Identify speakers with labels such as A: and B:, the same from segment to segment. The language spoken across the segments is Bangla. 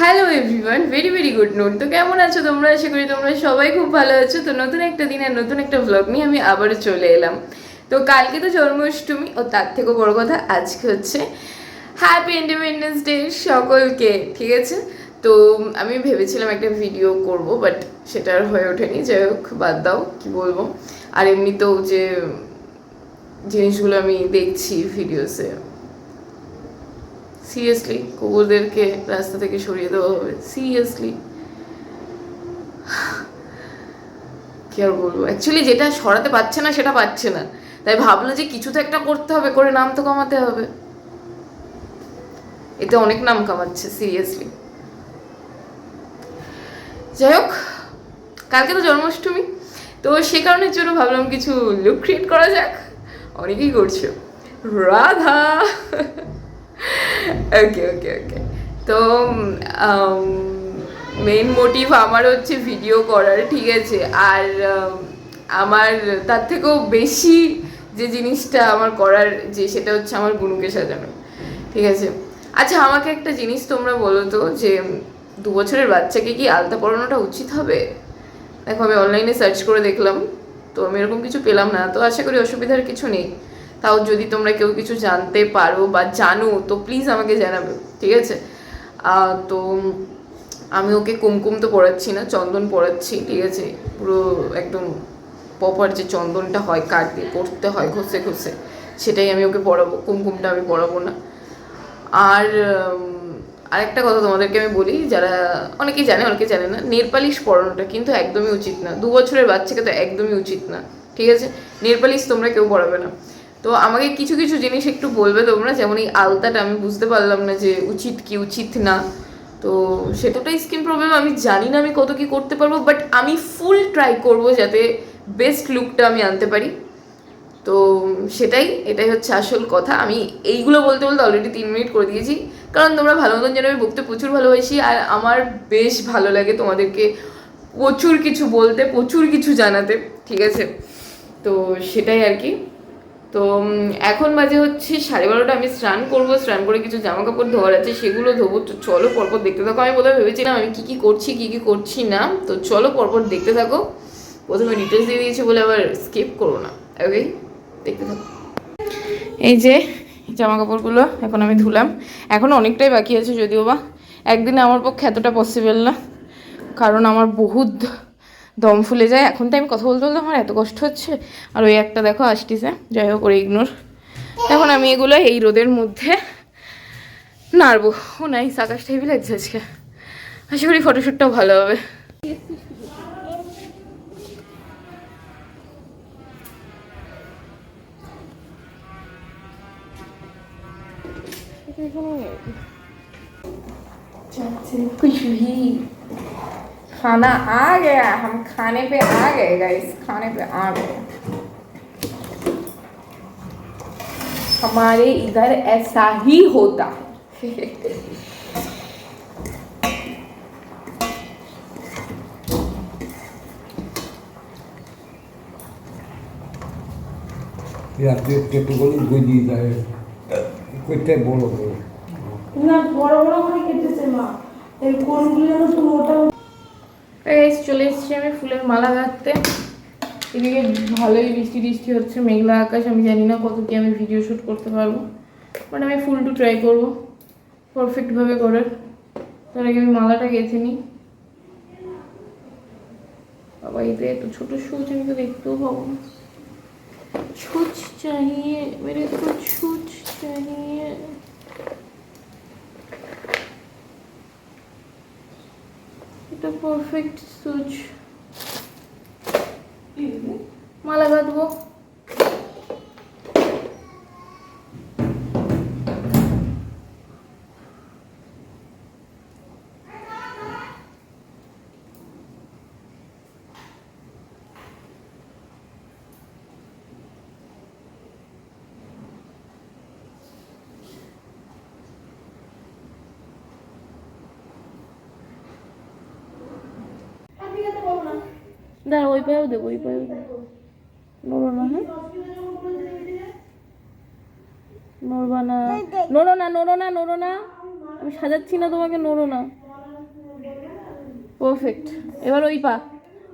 A: Hello everyone very very good note তো কেমন আছো তোমরা? আশা করি তোমরা সবাই খুব ভালো আছো। তো নতুন একটা দিনের নতুন একটা ব্লগ নিয়ে আমি আবারও চলে এলাম। তো কালকে তো জন্মাষ্টমী ও তার থেকেও বড় কথা আজকে হচ্ছে হ্যাপি ইন্ডিপেন্ডেন্স ডে সকলকে, ঠিক আছে? তো আমি ভেবেছিলাম একটা ভিডিও করব বাট সেটা আর হয়ে ওঠেনি। যাই হোক, বাদ দাও, কী বলব? আর এমনিতেও যে জিনিসগুলো আমি দেখছি ভিডিওসে সিরিয়াসলি কুকুরদেরকে রাস্তা থেকে সরিয়ে দেওয়া হবে। সিরিয়াসলি কি আর বলব? অ্যাকচুয়ালি যেটা সরাতে পারছে না, সেটা পাচ্ছে না। তাই ভাবলো যে কিছু তো একটা করতে হবে, করে নাম তো কমাতে হবে। এতে অনেক নাম কামাচ্ছে সিরিয়াসলি যাই হোক, কালকে তো জন্মাষ্টমী। তো সে কারণের জন্য ভাবলাম কিছু লুক ক্রিয়েট করা যাক। অনেকেই করছ। রাধা! ওকে ওকে ওকে তো মেইন মোটিভ আমার হচ্ছে ভিডিও করার ঠিক আছে? আর um, আমার তার থেকেও বেশি যে জিনিসটা আমার করার যে সেটা হচ্ছে আমার গুনুকে সাজানো ঠিক আছে? আচ্ছা আমাকে একটা জিনিস তোমরা বলো তো যে দু বছরের বাচ্চাকে কি আলতা পরানোটা উচিত হবে? দেখো আমি অনলাইনে সার্চ করে দেখলাম তো আমি এরকম কিছু পেলাম না তো আশা করি অসুবিধার কিছু নেই। তাও যদি তোমরা কেউ কিছু জানতে পারো বা জানো, তো প্লিজ আমাকে জানাবে, ঠিক আছে? তো আমি ওকে কুমকুম তো পড়াচ্ছি না, চন্দন পড়াচ্ছি, ঠিক আছে? পুরো একদম প্রপার যে চন্দনটা হয়, কাঠ দিয়ে পড়তে হয়, ঘষে ঘষে, সেটাই আমি ওকে পড়াবো, কুমকুমটা আমি পড়াবো না। আর আরেকটা কথা তোমাদেরকে আমি বলি, যারা অনেকেই জানে, অনেকে জানে না, নেল পড়ানোটা কিন্তু একদমই উচিত না। দু বছরের বাচ্চাকে তো একদমই উচিত না, ঠিক আছে? নেল পালিশ তোমরা কেউ পড়াবে না। তো আমাকে কিছু কিছু জিনিস একটু বলবে তোমরা, যেমন এই আলতাটা আমি বুঝতে পারলাম না যে উচিত কি, উচিত না। তো সেটাটাই স্কিন প্রবলেম আমি জানি না আমি কত কি করতে পারব বাট আমি ফুল ট্রাই করব যাতে বেস্ট লুকটা আমি আনতে পারি। তো সেটাই, এটাই হচ্ছে আসল কথা। আমি এইগুলো বলতে বলতে অলরেডি তিন মিনিট করে দিয়েছি। কারণ তোমরা ভালো মতন জানো, আমি বকতে প্রচুর ভালোবাসি, আর আমার বেশ ভালো লাগে তোমাদেরকে প্রচুর কিছু বলতে, প্রচুর কিছু জানাতে, ঠিক আছে? তো সেটাই আর কি। তো এখন বাজে হচ্ছে সাড়ে বারোটা, আমি স্নান করব, স্নান করে কিছু জামা কাপড় ধোয়ার আছে, সেগুলো ধোবো। তো চলো পরপর দেখতে থাকো। আমি বোধহয় ভেবেছিলাম আমি কী কী করছি, কী কী করছি না। তো চলো পরপর দেখতে থাকো। প্রথমে ডিটেলস দিয়ে দিয়েছি বলে আবার স্কিপ করো না। ওকে দেখতে থাকো। এই যে জামা কাপড়গুলো এখন আমি ধুলাম। এখন অনেকটাই বাকি আছে যদিও বা। একদিনে আমার পক্ষে এতটা পসিবল না। কারণ আমার বহুত দম ফুলে যায়। এখন তো আমি কথা বলতে বলতে আমার এত কষ্ট হচ্ছে। আর ওই একটা দেখো আসতেছে। যাই হোক ওর ইগনোর এখন আমি এগুলো এই রোদের মধ্যে নাড়বো। ও নাই সাকাশ টাইপই লাগছে আজকে। আশা করি ফটোশ্যুটটাও ভালো হবে। খুশি खाना आ गया हम खाने पे आ गए गाइस खाने पे आ गए हमारे इधर ऐसा ही होता है
B: রাত্রে কেটেগুলো গজিয়ে দেয় করতে বড় বড়
C: না বড় বড় করে কেটেছে মা এই কোনগুলো যেন একটু মোটা
A: গাইস চলে এসেছি আমি ফুলের মালা গাঁথতে। এদিকে ভালোই বৃষ্টি বৃষ্টি হচ্ছে, মেঘলা আকাশ, আমি জানি না কত কি আমি ভিডিও শ্যুট করতে পারব। বাট আমি ফুল টু ট্রাই করব পারফেক্টভাবে করার। তার আগে আমি মালাটা গেঁথে নিই। বাবা, এতে এত ছোট সুচ, আমি তো দেখতেও পাবো না। ছুচ চাহিয়ে মেরে তো ছুচ চাহিয়ে। এটা পারফেক্ট সুচ মালা গাঁথবো দাঁড়া, ওই পায়েও দেবো ওই পায়েও দেবো নড়ো না হ্যাঁ? নড়বা না। নড়ো না নড়ো না নড়ো না। আমি সাজাচ্ছি না তোমাকে, নড়ো না। পারফেক্ট এবার ওই পা।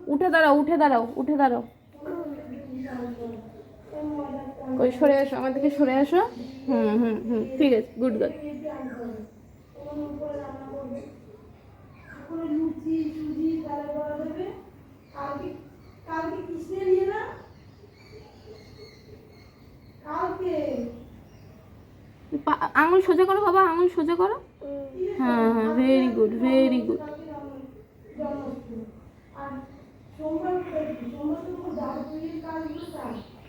A: উঠে দাঁড়াও উঠে দাঁড়াও উঠে দাঁড়াও। কই, সরে আসো আমার দিকে সরে আসো হুম হুম হুম, ঠিক আছে গুড গুড
C: তারপরে লুচি সুজি তাহলে করা যাবে কালকে কালকে কিসের ইয়ে না কালকে
A: পা- আঙুল সোজা করো বাবা, আঙুল সোজা করো। হ্যাঁ হ্যাঁ ভেরি গুড ভেরি গুড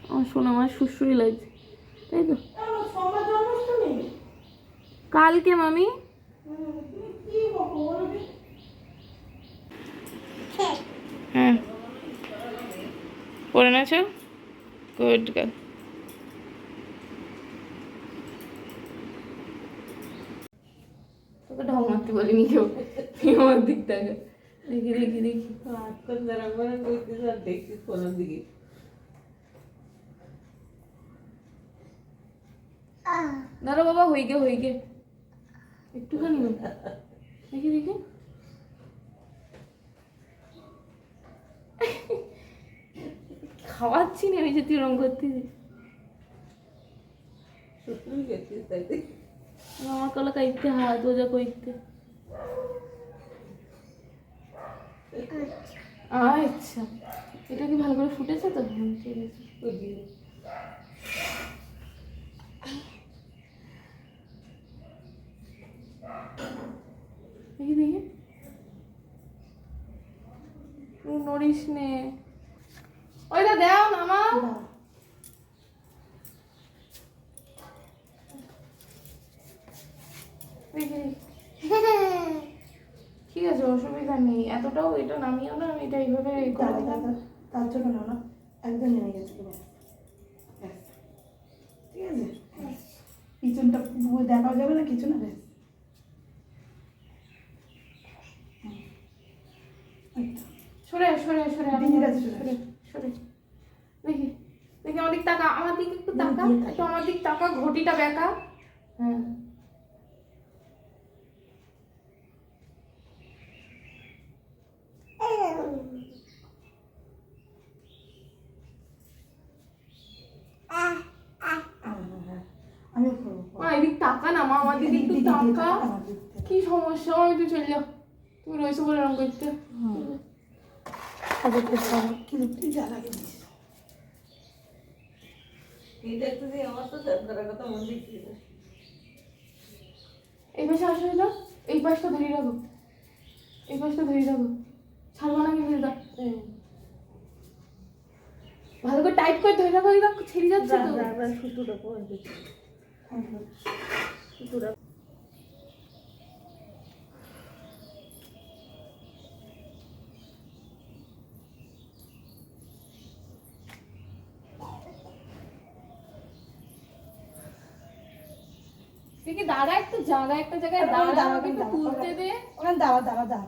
A: আমার শোনো, আমার সুশ্রুই লাগছে, তাই তো? কালকে, মামি? হ্যাঁ। পড়ে নাছো গুড গার্ল তোকে ঢং মারতে বলিনি কেউ আমার দিক থেকে দেখি দেখি দেখি। দাঁড়া বাবা হই গে হই গে একটুখানি না। দেখি দেখি। খাওয়াচ্ছি না ওই যে তুই রং করতেছিস। আমার কলা কাইতে হাত ওজা কইতে। আচ্ছা। এটা কি ভালো করে ফুটেছে তো? দেখি দেখি। নড়িস নে। ওইটা দাও মামা দেখি ঠিক আছে অসুবিধা নেই। এতটাও এটা নামিও না আমি এটা এইভাবে
C: দাদা দাদা তার জন্য না না একদম নেমে গেছে ঠিক আছে। পিছনটা দেখাও যাবে না কিছু না ব্যাস। তো।
A: সরে সরে সরে সরে। সরে। দেখি দেখি আমার দিক তাকা আমার দিক একটু তাকা।
C: দিয়ে
A: আমার দিক তাকা ঘটিটা বেঁকা হ্যাঁ
C: হ্যাঁ, হ্যাঁ, হ্যাঁ। আমিও করব
A: মা এদিক তাকা না মা আমার একটু
C: থেকে।
A: কি সমস্যা? আমি তুই চলে যাও। তুমি রয়েছে বলে রঙ করতে।
C: তো
A: এই পাশে আসো এই পাশটা ধরে রাখো। এই পাশটা ধরে রাখো। ছাড়বো না কিন্তু এটা। ভালো করে টাইট করে ধরে রাখো। এটা ছেড়ে যাচ্ছে তো। দেখি দাঁড়া একটু জানা একটা জায়গায় দাঁড়া আমাকে একটু তুলতে দে।
C: ওখানে দাঁড়া দাঁড়া দাঁড়া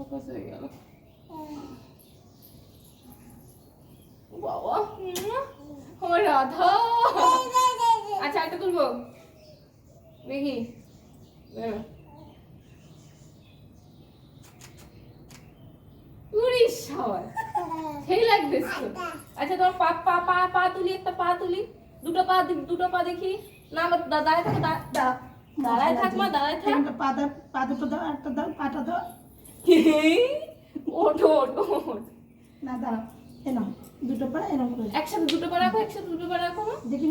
A: ফোকাস হয়ে রাধা। আচ্ছা তোমার পা পা পা পা তুলি, একটা পা তুলি। দুটো পা দুটো পা দেখি। না আমার দাঁড়ায় থাকো দাঁড়ায় থাক মা, দাঁড়ায় থাক।
C: পা দাও পা দুটো দাও, একটা দাও, পাটা দাও।
A: ওঠো ওঠো।
C: না দাঁড়া এ নাও দুটো পা এরকম করে
A: একসাথে দুটো পা রাখো একসাথে দুটো পা রাখো
C: দেখি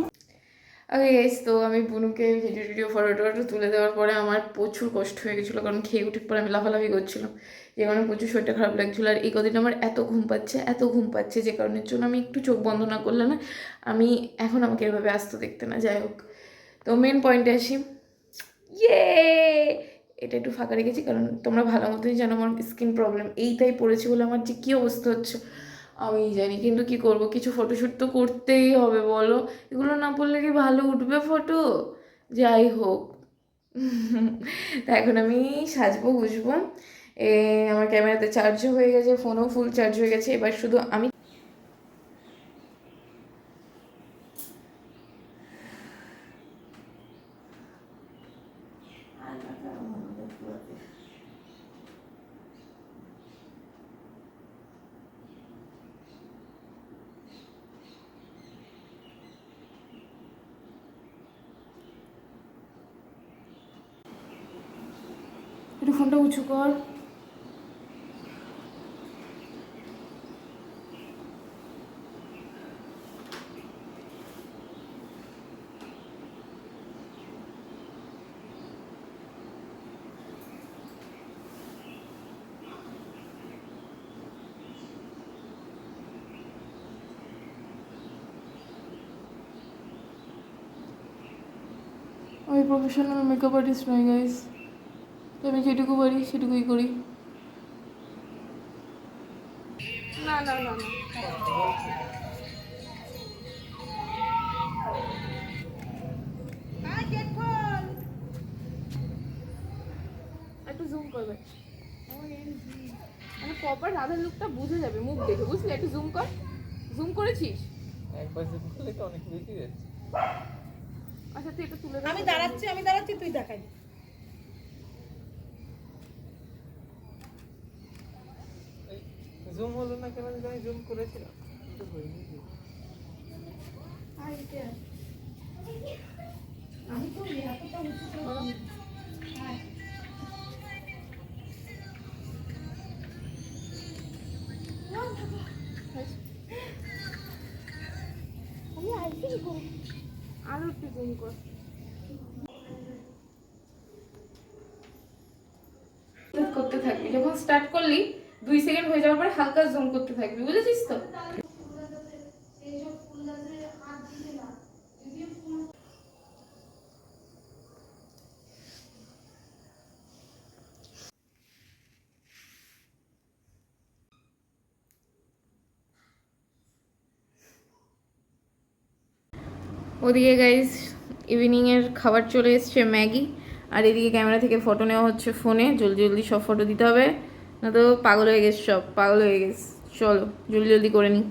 D: ওকে গাইস তো আমি বুনুকে ভিডিও টিডিও ফটো টটো তুলে দেওয়ার পরে আমার প্রচুর কষ্ট হয়ে গেছিল কারণ খেয়ে উঠে পরে আমি লাফালাফি করছিলাম যে কারণে প্রচুর শরীরটা খারাপ লাগছিল আর এই কদিন আমার এত ঘুম পাচ্ছে এত ঘুম পাচ্ছে যে কারণের জন্য আমি একটু চোখ বন্ধ না করলে না আমি এখন আমাকে এভাবে আসতে দেখতে না যাই হোক। তো মেন পয়েন্টে আসি। ইয়ে এটা একটু ফাঁকা রেখেছি, কারণ তোমরা ভালো মতোই জানো আমার স্কিন প্রবলেম এইটাই পড়েছি বলে আমার যে কী অবস্থা হচ্ছে। আমি জানি, কিন্তু কি করব? কিছু ফটোশ্যুট তো করতেই হবে, বলো? এগুলো না পড়লে কি ভালো উঠবে ফটো
A: যাই হোক। তা এখন আমি সাজবো বুঝব এ, আমার ক্যামেরাতে চার্জও হয়ে গেছে ফোনও ফুল চার্জ হয়ে গেছে। এবার শুধু আমি একটু ফোনটা উঁচু কর। আমি প্রফেশনাল মেকআপ আর্টিস্ট নই গাইস তো আমি যেটুকু পারি সেটুকুই করি।
E: না না না না। একটু জুম করবে। মানে প্রপার রাধার লুকটা বুঝে যাবে মুখ দেখে। বুঝলি? একটু জুম কর। জুম করেছিস?
F: একবার জুম করলে তো অনেক বেশি যাচ্ছে।
E: তুই এটা তুলে
C: আমি দাঁড়াচ্ছি আমি দাঁড়াচ্ছি তুই দেখাই
F: জুম হলো না কেন আমি জুম করেছিলাম।
C: আমি তো এতটা উঁচু করে
E: কর। করতে থাকবি। যখন স্টার্ট করলি, দুই সেকেন্ড হয়ে যাওয়ার পর হালকা জুম করতে থাকবি, বুঝেছিস তো?
A: ওদিকে গাইজ ইভিনিংয়ের খাবার চলে এসছে ম্যাগি, আর এদিকে ক্যামেরা থেকে ফটো নেওয়া হচ্ছে ফোনে জলদি জলদি সব ফটো দিতে হবে না তো পাগল হয়ে গেছে সব, পাগল হয়ে গেছে। চলো, জলদি জলদি করে নিই